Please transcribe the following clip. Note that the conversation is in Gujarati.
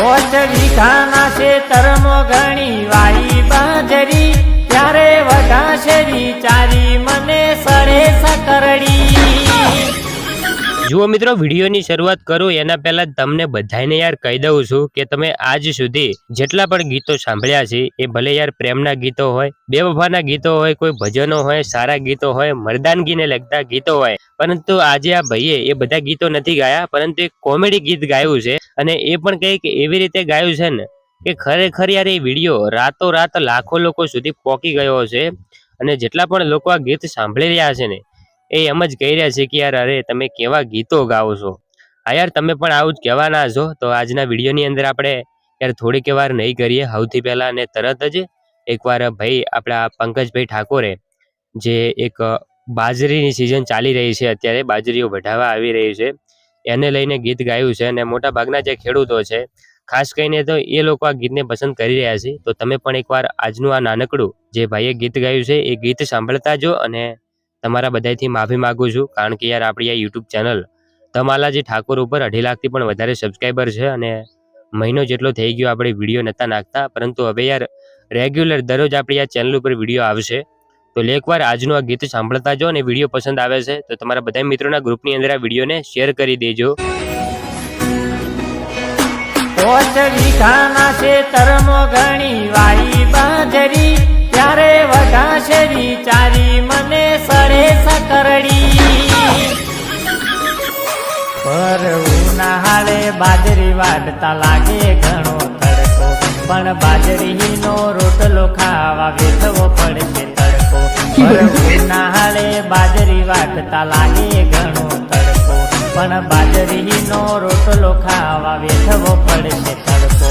વીઘાના છે તરમો ઘણી વાઈ બાજરી. ત્યારે વઢાશે ચારી મને જુઓ મિત્રો, વિડીયોની શરૂઆત કરું, એના પહેલા તમને બધાને યાર કહી દઉં છું કે તમે આજ સુધી જેટલા પણ ગીતો સાંભળ્યા છે, એ ભલે યાર પ્રેમના ગીતો હોય, બેવફાના ગીતો હોય, કોઈ ભજનો હોય, સારા ગીતો હોય, મરદાનગીને લગતા ગીતો હોય, પરંતુ આજે આ ભાઈએ એ બધા ગીતો નથી ગાયા, પરંતુ એક કોમેડી ગીત ગાયું છે અને એ પણ કંઈક એવી રીતે ગાયું છે ને કે ખરેખર યાર એ વીડિયો રાતો રાત લાખો લોકો સુધી પહોંચી ગયો છે અને જેટલા પણ લોકો આ ગીત સાંભળી રહ્યા છે ને એ એમ જ કહી રહ્યા છે કે યાર, અરે તમે કેવા ગીતો ગાઓ છો? હા યાર, તમે પણ આવું જ કહેવાના છો. તો આજના વિડીયોની અંદર આપણે યાર થોડીક વાર નહીં કરીએ. સૌથી પહેલા અને તરત જ એકવાર ભાઈ, આપણા પંકજભાઈ ઠાકોરે જે એક બાજરીની સિઝન ચાલી રહી છે, અત્યારે બાજરીઓ વઢાવા આવી રહી છે. એને લઈને ગીત ગાયું છે અને મોટા ભાગના જે ખેડૂતો છે, ખાસ કરીને તો એ લોકો આ ગીતને પસંદ કરી રહ્યા છે. તો તમે પણ એકવાર આજનું આ નાનકડું જે ભાઈએ ગીત ગાયું છે, એ ગીત સાંભળતા જો અને તમારા બધાથી માફી માગું છું, કારણ કે યાર આપણી આ યુટ્યુબ ચેનલ ધમાલાજી ઠાકોર ઉપર અઢી લાખથી પણ વધારે સબસ્ક્રાઈબર છે અને મહિનો જેટલો થઈ ગયો આપણે વીડિયો નહોતા નાખતા, પરંતુ હવે યાર રેગ્યુલર દરરોજ આપણી આ ચેનલ ઉપર વીડિયો આવશે. તો એકવાર આજનું આ ગીત સાંભળતા જો અને વીડિયો પસંદ આવે છે, તો તમારા બધા મિત્રોના ગ્રુપની અંદર આ વિડીયોને શેર કરી દેજો. પોચ વીઘાના છે તરમો ઘણી બાજરી વાટતા લાગે ઘણો તડકો. પણ બાજરીનો રોટલો ખાવા વેચવો પડશે તડકો. ઉનાળે બાજરી વાટતા લાગે ઘણો તડકો. પણ બાજરીનો રોટલો ખાવા વેચવો પડશે તડકો.